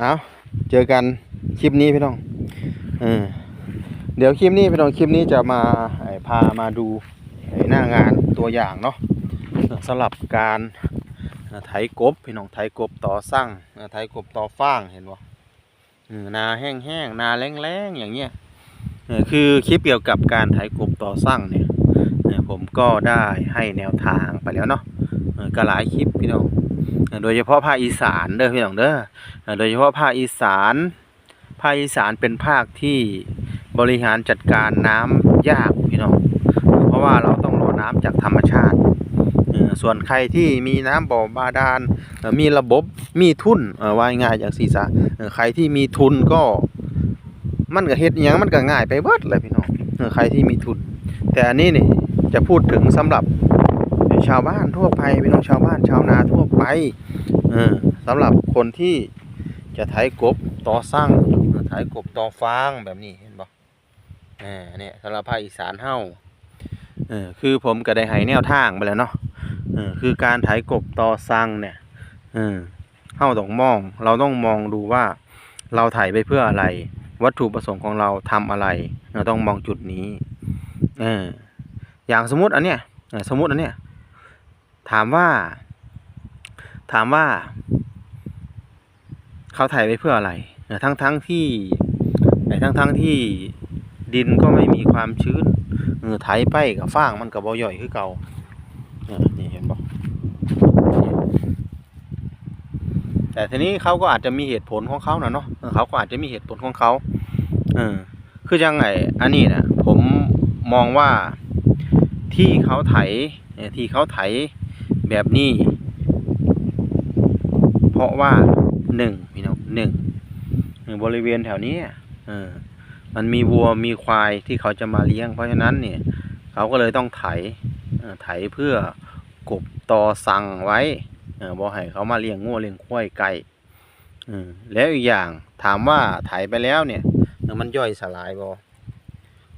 เอาเจอกันคลิปนี้พี่น้องเออเดี๋ยวคลิปนี้พี่น้องคลิปนี้จะมาพามาดูหน้างานตัวอย่างเนาะสำหรับการไถกบพี่น้องไถกบต่อสร้างไถกบต่อฟางเห็นบ่เออนาแห้งๆนาแรงๆอย่างเงี้ยคือคลิปเกี่ยวกับการไถกบต่อสร้างเนี่ยผมก็ได้ให้แนวทางไปแล้วเนาะก็หลายคลิปพี่น้องโดยเฉพาะภาคอีสานเด้อพี่น้องเด้อโดยเฉพาะภาคอีสาน ภาคอีสานเป็นภาคที่บริหารจัดการน้ำยากพี่น้อง เพราะว่าเราต้องรอน้ำจากธรรมชาติ ส่วนใครที่มีน้ำบ่อบาดาล มีระบบมีทุนว่ายง่ายอย่างสีซะใครที่มีทุนก็มันก็เฮ็ดอิหยังมันก็ง่ายไปเบิดเลยพี่น้องใครที่มีทุน แต่อันนี้นี่จะพูดถึงสำหรับ ชาวบ้านทั่วไปพี่น้องชาวบ้านชาวนาทั่วไปออสำหรับคนที่จะไถกบต่อสร้างไถกบต่อฟางแบบนี้เห็นบ่อ่าเนี่ยสำหรับภาคอีสานเฮ้าคือผมก็ได้ให้แนวทางไปแล้วเนาะคือการไถกบต่อสร้างเนี่ยเออเฮาต้องมอง เราต้องมองดูว่าเราไถไปเพื่ออะไร วัตถุประสงค์ของเราทำอะไร เราต้องมองจุดนี้ออย่างสมมุติอันเนี้ยสมมุติอันเนี้ย ถามว่า ถามว่า เขาไถไปเพื่ออะไรเออทั้งทั้งที่ไอ้ทั้งทั้งที่ดินก็ไม่มีความชื้นเออไถไปกับฟางมันก็บ่ย่อยคือเก่าเนี่เห็นบ่แต่ทีนี้เขาก็อาจจะมีเหตุผลของเขานะเนาะเขาก็อาจจะมีเหตุผลของเขาเออคือยังไงอันนี้นะผมมองว่าที่เขาไถเอ่อที่เขาไถ แบบนี้ เพราะว่าหนึ่งพี่น้องหนึ่งบริเวณแถวนี้เออมันมีวัวมีควายที่เขาจะมาเลี้ยง เพราะฉะนั้นเนี่ย เขาก็เลยต้องไถไถเพื่อกบตอสั่งไว้เออบ่ให้เขามาเลี้ยงงัวเลี้ยงควายไก่แล้วอีกอย่างถามว่าไถไปแล้วเนี่ยมันย่อยสลายบ่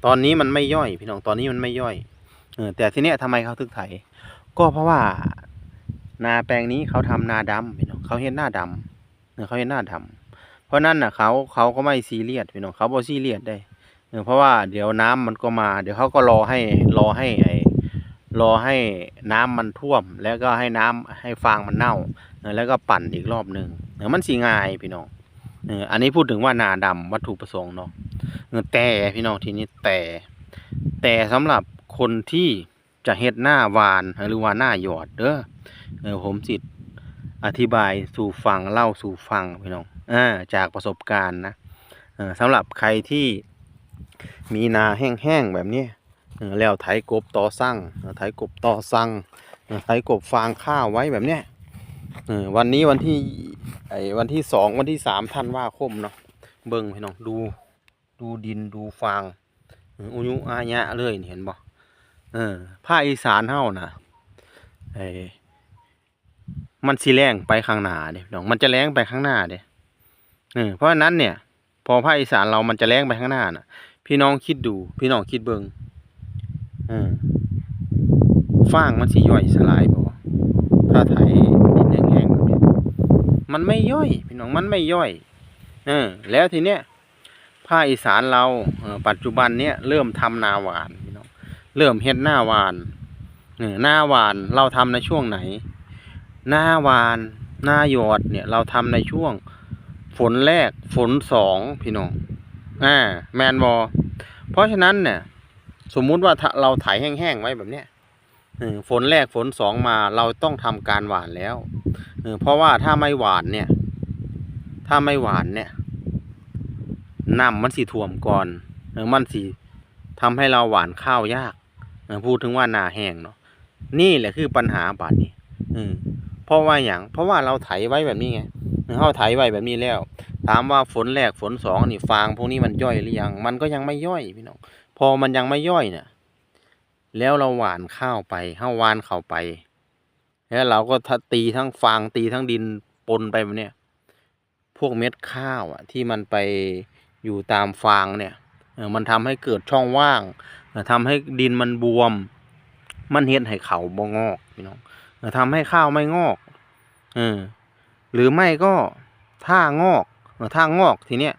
ตอนนี้มันไม่ย่อย พี่น้องตอนนี้มันไม่ย่อยอแต่ทีเนี้ยทำไมเขาถึงไถ ก็เพราะว่า นาแปลงนี้เขาทำนาดำพี่น้องเขาเห็นหน้าดำเออเขาเห็นหน้าดำเพราะนั้นน่ะเขาเขาก็ไม่ซีเรียสพี่น้องเขาบ่ซีเรียสได้เออเพราะว่าเดี๋ยวน้ำมันก็มา เดี๋ยวเขาก็รอให้รอให้ไอ้รอให้น้ำมันท่วม แล้วก็ให้น้ำให้ฟางมันเน่าเออแล้วก็ปั่นอีกรอบหนึ่งเออมันสีง่ายพี่น้องเอออันนี้พูดถึงว่านาดำวัตถุประสงค์เนาะเออแต่พี่น้องทีนี้แต่ แต่สำหรับคนที่ จะเฮ็ดหน้าหวานหรือว่าหน้าหยอดเด้อเออผมสิอธิบายสู่ฟังเล่าสู่ฟังพี่น้องอ่าจากประสบการณ์นะเออสำหรับใครที่มีนาแห้งๆแบบนี้แล้วไถกบต่อสั่งไถกบต่อสั่งไถกบฟางข้าวไว้แบบเนี้ยวันนี้วันที่ไอ้วันที่สองวันที่สามธันว่าคมเนาะเบิ่งพี่น้องดูดูดินดูฟางอุยุอาญะเลยเห็นบ่ เออภาคอีสานเฮานะไอ้มันสิแรงไปข้างหน้าเด้พี่น้องมันจะแรงไปข้างหน้าเด้เออเพราะฉะนั้นเนี่ย พอภาคอีสานเรามันจะแรงไปข้างหน้าน่ะ พี่น้องคิดดู พี่น้องคิดเบิ่งเออฟางมันสิย่อยสลายบ่ถ้าไถดินแห้งๆแบบนี้มันไม่ย่อย พี่น้องมันไม่ย่อยเออแล้วทีเนี้ยภาคอีสานเราปัจจุบันเนี้ยเริ่มทำนาหวาน เริ่มเฮ็ดหน้าหวานเออหน้าหวานเราทำในช่วงไหน หน้าหวานหน้าหยอดเนี่ยเราทำในช่วง ฝนแรกฝนสองพี่น้องอ่าแมนบอเพราะฉะนั้นเนี่ยสมมุติว่าถ้าเราไถแห้งๆไว้แบบเนี้ยฝนแรกฝนสองมาเราต้องทำการหวานแล้วเพราะว่าถ้าไม่หวานเนี่ย ถ้าไม่หวานเนี่ยน้ำมันสีท่วมก่อนเออมันสีทำให้เราหวานข้าวยาก พูดถึงว่านาแห้งเนาะนี่แหละคือปัญหาบาดนี้อืมเพราะว่าอย่างเพราะว่าเราไถไว้แบบนี้ไงเราไถไว้แบบนี้แล้ว ถามว่าฝนแรกฝนสองนี่ฟางพวกนี้มันย่อยหรือยัง มันก็ยังไม่ย่อยพี่น้องพอมันยังไม่ย่อยเนี่ยแล้วเราหวานข้าวไปเ้าหวานเข้าไป แล้วเราก็ตีทั้งฟางตีทั้งดินปนไปแบบนี้พวกเม็ดข้าวอะ ที่มันไปอยู่ตามฟางเนี่ย มันทำให้เกิดช่องว่างเออทำให้ดินมันบวม มันเฮ็ดให้เขาบ่งอกพี่น้องทำให้ข้าวไม่งอกเออหรือไม่ก็ถ้างอกถ้างอกทีเนี้ย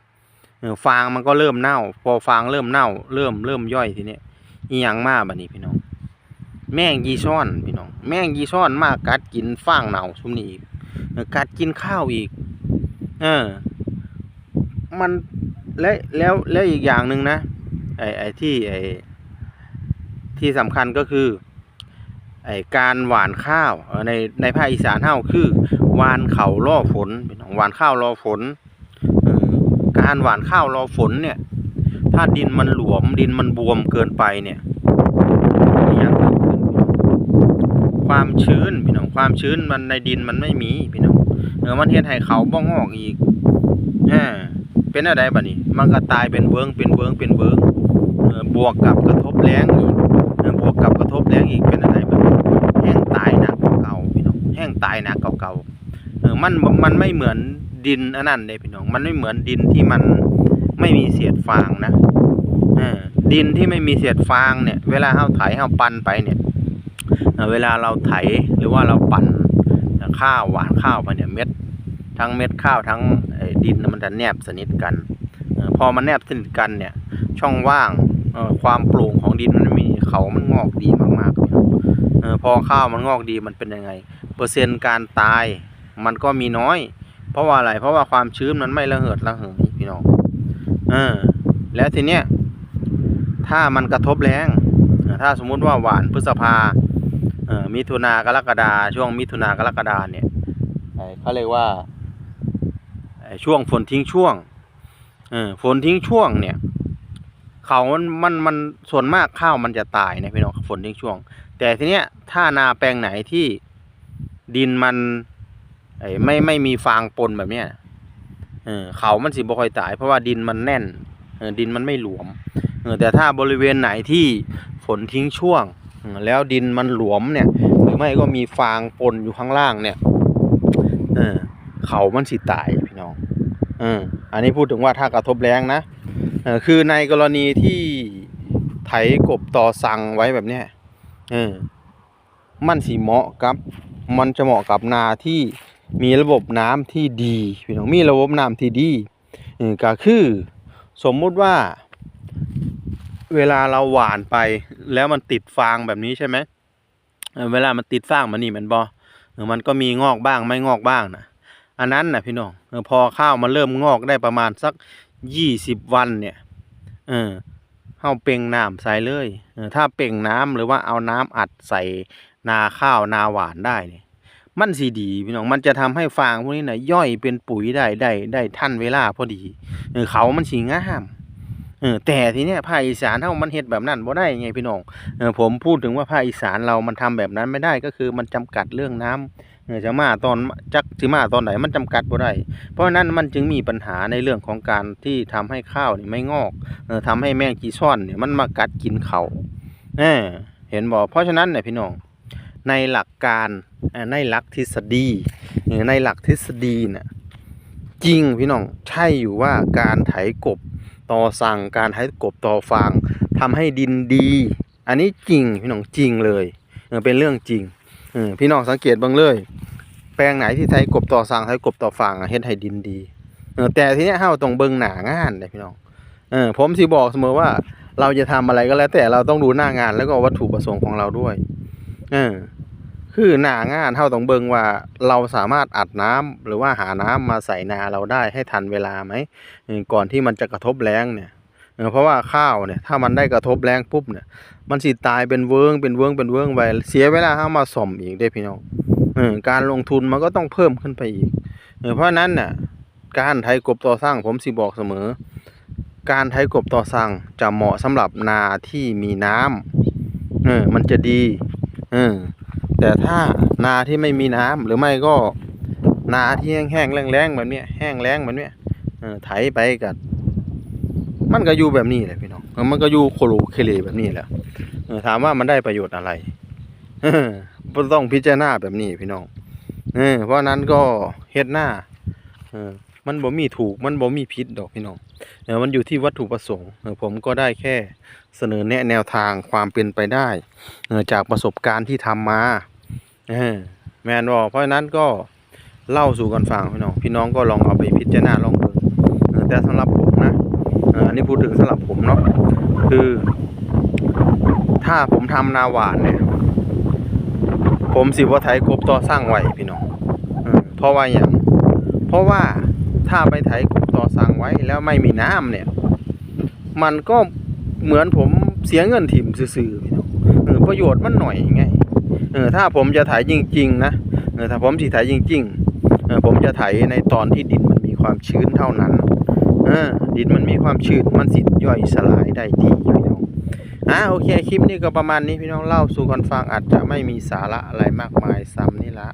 ฟางมันก็เริ่มเน่า พอฟางเริ่มเน่า เริ่มเริ่มย่อยทีเนี้ยอีหยังมาบัดนี้พี่น้อง แมงยีซ่อนพี่น้อง แมงยีซ่อนมากัดกินฟางเน่าซุมนี้อีกกัดกินข้าวอีก เออ มัน และแล้วแล้วอีกอย่างหนึ่งนะไอ้ไอ้ที่ไอ้ที่สำคัญก็คือไอ้การหว่านข้าวในในภาคอีสานเฮาคือหว่านเขาล่อฝนพี่น้องหว่านข้าวรอฝนอการหว่านข้าวรอฝนเนี่ย ถ้าดินมันหลวมดินมันบวมเกินไปเนี่ยอย่างความชื้นพี่น้องความชื้นมันในดินมันไม่มีพี่น้องเออมันเฮ็ดให้เขาบ่งอกอีกอ่า เป็นอะไรบัดนี้ มันก็ตายเป็นเวิงเป็นเวิงเป็นเวิงเออบวกกับกระทบแรงอีกบวกกับกระทบแรงอีกเป็นอะไรบัดนี้แห้งตายหนักกว่าเก่าพี่น้องแห้งตายหนักกว่าเก่ามันมันไม่เหมือนดินอันนั้นเลยพี่น้อง มันไม่เหมือนดินที่มันไม่มีเศษฟางนะดินที่ไม่มีเศษฟางเนี่ย เวลาเฮาไถเฮาปั่นไปเนี่ยเออเวลาเราไถหรือว่าเราปั่นข้าวหวานข้าวไปเนี่ยเม็ด ทั้งเม็ดข้าวทั้งดินมันจะแนบสนิทกันอพอมันแนบสนิทกันเนี่ย ช่องว่างความโปร่งของดินมันไม่มีเขามันงอกดีมากๆพอข้าวมันงอกดีมันเป็นยังไง เปอร์เซ็นต์การตายมันก็มีน้อย เพราะว่าอะไร เพราะว่าความชื้นมันไม่ระเหิดระเหยพี่น้องเออแล้วทีเนี้ยถ้ามันกระทบแรงถ้าสมมุติว่าหวานพฤษภามิถุนากรกฎาช่วงมิถุนากรกฎาเนี่ยเขาเรียกว่า ช่วงฝนทิ้งช่วงเออฝนทิ้งช่วงเนี่ยเขามันมันมันส่วนมากข้าวมันจะตายนะพี่น้องฝนทิ้งช่วง แต่ทีเนี้ยถ้านาแปลงไหนที่ดินมันไอ้ไม่ไม่มีฟางปนแบบเนี้ยเออเขามันสิบ่ค่อยตาย เพราะว่าดินมันแน่นเออดินมันไม่หลวมเออแต่ถ้าบริเวณไหนที่ฝนทิ้งช่วง แล้วดินมันหลวมเนี่ย หรือไม่ก็มีฟางปนอยู่ข้างล่างเนี่ยเออ เขามันสิตายพี่น้องเอออันนี้พูดถึงว่าถ้ากระทบแรงนะเออคือในกรณีที่ไถกบต่อสั่งไว้แบบเนี้ยเออมันสีเหมาะกับ มันจะเหมาะกับนาที่มีระบบน้ำที่ดีพี่น้องมีระบบน้ำที่ดีเออก็คือสมมุติว่า เวลาเราหว่านไปแล้วมันติดฟางแบบนี้ใช่ไหมเวลามันติดฟางมันนี่มันบอเออมันก็มีงอกบ้างไม่งอกบ้างนะ อันนั้นนะพี่น้องพอข้าวมันเริ่มงอกได้ประมาณสักยี่สิบวันเนี่ย เออเฮาเป่งน้ำใส่เลยเออถ้าเป่งน้ำหรือว่าเอาน้ำอัดใส่นาข้าวนาหวานได้เนี่ยมันสีดีพี่น้องมันจะทำให้ฟางพวกนี้น่ะย่อยเป็นปุ๋ยได้ได้ได้ทันเวลาพอดีเออเขามันสิงาม เออแต่ทีเนี้ยภาคอีสานเฮามันเฮ็ดแบบนั้นบ่ได้ไงพี่น้องเออผมพูดถึงว่าภาคอีสานเรามันทำแบบนั้นไม่ได้ก็คือมันจำกัดเรื่องน้ำเออจะมาตอนจักสิมาตอนไหนมันจำกัดบ่ได้เพราะนั้นมันจึงมีปัญหาในเรื่องของการที่ทำให้ข้าวนี่ไม่งอกเออทำให้แมงจีซ่อนเนี่ยมันมากัดกินเขาเออเห็นบอกเพราะฉะนั้นเนี่ยพี่น้องในหลักการในหลักทฤษฎีเออในหลักทฤษฎีเนี่ยจริงพี่น้องใช่อยู่ว่าการไถกบ ต่อสั่งการไถกบต่อฟางทำให้ดินดี อันนี้จริงพี่น้องจริงเลยเป็นเรื่องจริงพี่น้องสังเกตบ้างเลย แปลงไหนที่ไถกบต่อสั่งไถกบต่อฟางเฮ็ดให้ดินดีแต่ทีเนี้ยเฮาต้องเบิ่งหน้างานเลยพี่น้องเออผมสิบอกเสมอว่าเราจะทำอะไรก็แล้วแต่เราต้องดูหน้างานแล้วก็วัตถุประสงค์ของเราด้วย เออ คือหน้างานเฮาต้องเบิงว่าเราสามารถอัดน้ำหรือว่าหาน้ำมาใส่นาเราได้ให้ทันเวลาไหมก่อนที่มันจะกระทบแรงเนี่ยเพราะว่าข้าวเนี่ยถ้ามันได้กระทบแรงปุ๊บเนี่ย มันสิตายเป็นเวิงเป็นเวิงเป็นเวิงไปเสียเวลาเฮามาซ่อมอีกเด้พี่น้องอการลงทุนมันก็ต้องเพิ่มขึ้นไปอีกเพราะนั้นน่ะการไถกบต่อสร้างผมสิบอกเสมอ การไถกบต่อสร้างจะเหมาะสำหรับนาที่มีน้ำเออมันจะดีเออ แต่ถ้านาที่ไม่มีน้ำหรือไม่ก็นาที่แห้งๆแล้งๆแบบนี้แห้งแล้งแบบนี้ไถไปกับมันก็อยู่แบบนี้แหละพี่น้องมันก็อยู่โคโลเคเลแบบนี้แหละถามว่ามันได้ประโยชน์อะไรต้องพิจารณาแบบนี้พี่น้องเพราะนั้นก็เฮ็ดหน้าเอ มันบ่มีถูกมันบ่มีผิดดอกพี่น้องเออมันอยู่ที่วัตถุประสงค์เออผมก็ได้แค่เสนอแนะแนวทางความเป็นไปได้เออจากประสบการณ์ที่ทำมาเออแมนบ่เพราะฉะนั้นก็เล่าสู่กันฟังพี่น้องพี่น้องก็ลองเอาไปพิจารณาลองดูแต่สำหรับผมนะอันนี้พูดถึงสำหรับผมเนาะคือ ถ้าผมทำนาหวานเนี่ย ผมสิบ่ไถกบต่อสร้างไหวพี่น้องเพราะว่าอย่างเพราะว่า ถ้าไปไถกบต่อสร้างไว้แล้วไม่มีน้ำเนี่ย มันก็เหมือนผมเสียเงินถิ่มซื่อๆพี่น้องเออประโยชน์มันหน่อยไงเออถ้าผมจะไถจริง ๆ นะเออถ้าผมสิไถจริงๆเออผมจะไถในตอนที่ดินมันมีความชื้นเท่านั้นเออดินมันมีความชื้นมันสิย่อยสลายได้ดีพี่น้องอะโอเคคลิปนี้ก็ประมาณนี้พี่น้องเล่าสู่กันฟังอาจจะไม่มีสาระอะไรมากมายซ้ำนี่ละ